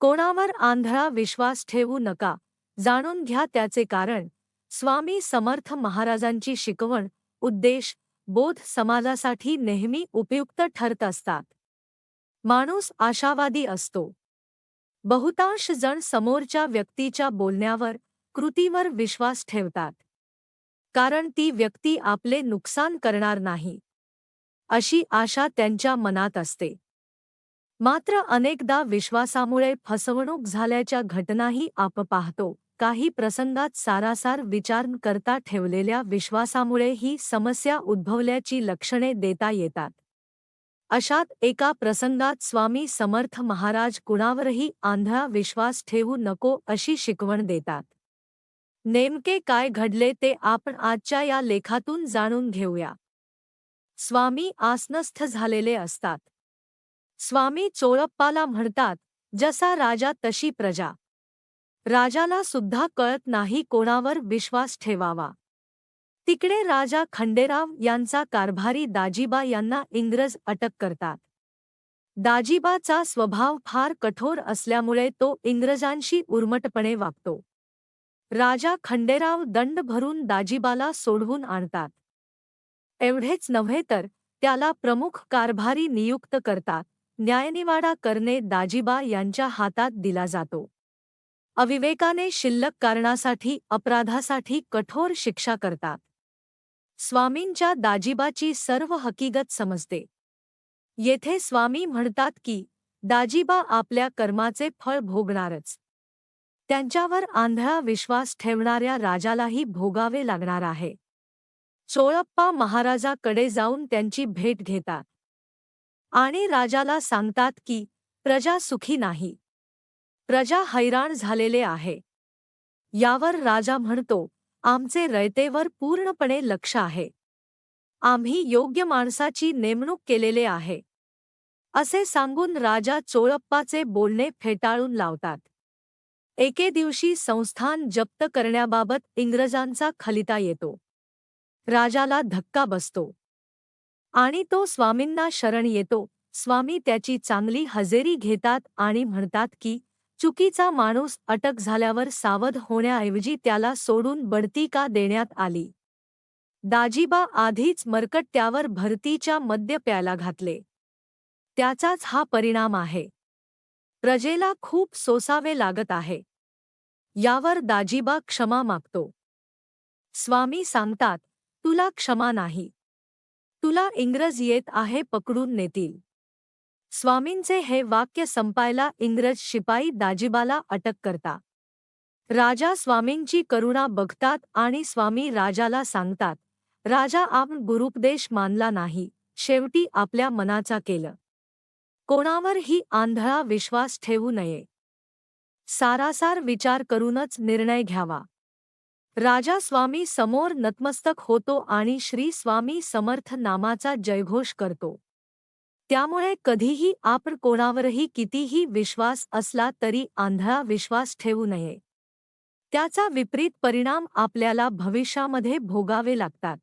कोणावर आंधळा विश्वास ठेवू नका. जाणून घ्या त्याचे कारण. स्वामी समर्थ महाराजांची शिकवण उद्देश बोध समाजासाठी नेहमी उपयुक्त ठरत असतात. माणूस आशावादी असतो. बहुतांश जण समोरच्या व्यक्तीच्या बोलण्यावर कृतीवर विश्वास ठेवतात. कारण ती व्यक्ती आपले नुकसान करणार नाही. अशी आशा त्यांच्या मनात असते. मात्र अनेकदा विश्वासामुळे फसवणूक झाल्याच्या घटनाही आप पाहतो. काही प्रसंगात सारासार विचार करता ठेवलेल्या विश्वासामुळे ही समस्या उद्भवल्याची लक्षणे देता येतात. अशात एका प्रसंगात स्वामी समर्थ महाराज कुणावरही आंधळा विश्वास ठेवू नको अशी शिकवण देतात. नेमके काय घडले ते आपण आजच्या या लेखातून जाणून घेऊया. स्वामी आसनस्थ झालेले असतात. स्वामी चोळप्पाला म्हणतात जसा राजा तशी प्रजा. राजाला सुद्धा कळत नाही कोणावर विश्वास ठेवावा. तिकडे राजा खंडेराव यांचा कारभारी दाजीबा यांना इंग्रज अटक करतात. दाजीबाचा स्वभाव फार कठोर असल्यामुळे तो इंग्रजांशी उर्मटपणे वागतो. राजा खंडेराव दंड भरून दाजीबाला सोडवून आणतात. एवढेच नव्हे तर त्याला प्रमुख कारभारी नियुक्त करतात. न्यायनिवाडा करणे दाजीबा यांच्या हातात दिला जातो. अविवेकाने शिल्लक कारणासाठी अपराधासाठी कठोर शिक्षा करतात. स्वामींच्या दाजीबाची सर्व हकीकत समजते. येथे स्वामी म्हणतात की दाजीबा आपल्या कर्माचे फळ भोगणारच. त्यांच्यावर आंधळा विश्वास ठेवणाऱ्या राजालाही भोगावे लागणार आहे. चोळप्पा महाराजाकडे जाऊन त्यांची भेट घेतात. आणि राजाला सांगतात की प्रजा सुखी नाही. प्रजा हैराण झालेले आहे. यावर राजा म्हणतो आमचे रयतेवर पूर्णपणे लक्ष आहे. आम्ही योग्य माणसाची नेमणूक केलेले आहे असे सांगून राजा चोळप्पाचे बोलणे फेटाळून लावतात. एके दिवशी संस्थान जप्त करण्याबाबत इंग्रजांचा खलिता येतो. राजाला धक्का बसतो. आणि तो स्वामींना शरण येतो. स्वामी त्याची चांगली हजेरी घेतात आणि म्हणतात की चुकीचा माणूस अटक झाल्यावर सावध होण्याऐवजी त्याला सोडून बढती का देण्यात आली दाजीबा आधीच मरकट्ट्यावर भरतीच्या मद्य प्यायला घातले. त्याचाच हा परिणाम आहे. प्रजेला खूप सोसावे लागत आहे. यावर दाजीबा क्षमा मागतो. स्वामी सांगतात तुला क्षमा नाही. तुला इंग्रज येत आहे पकडून नेतील. स्वामींचे हे वाक्य संपायला इंग्रज शिपाई दाजीबाला अटक करता. राजा स्वामींची करुणा बघतात आणि स्वामी राजाला सांगतात राजा आपण गुरुपदेश मानला नाही शेवटी आपल्या मनाचा केलं. कोणावरही आंधळा विश्वास ठेवू नये. सारासार विचार करूनच निर्णय घ्यावा. राजा स्वामी समोर नतमस्तक होतो आणि श्री स्वामी समर्थ नामाचा जयघोष करतो. त्यामुळे कधीही आपण कोणावरही कितीही विश्वास असला तरी आंधळा विश्वास ठेवू नये. त्याचा विपरीत परिणाम आपल्याला भविष्यामध्ये भोगावे लागतात.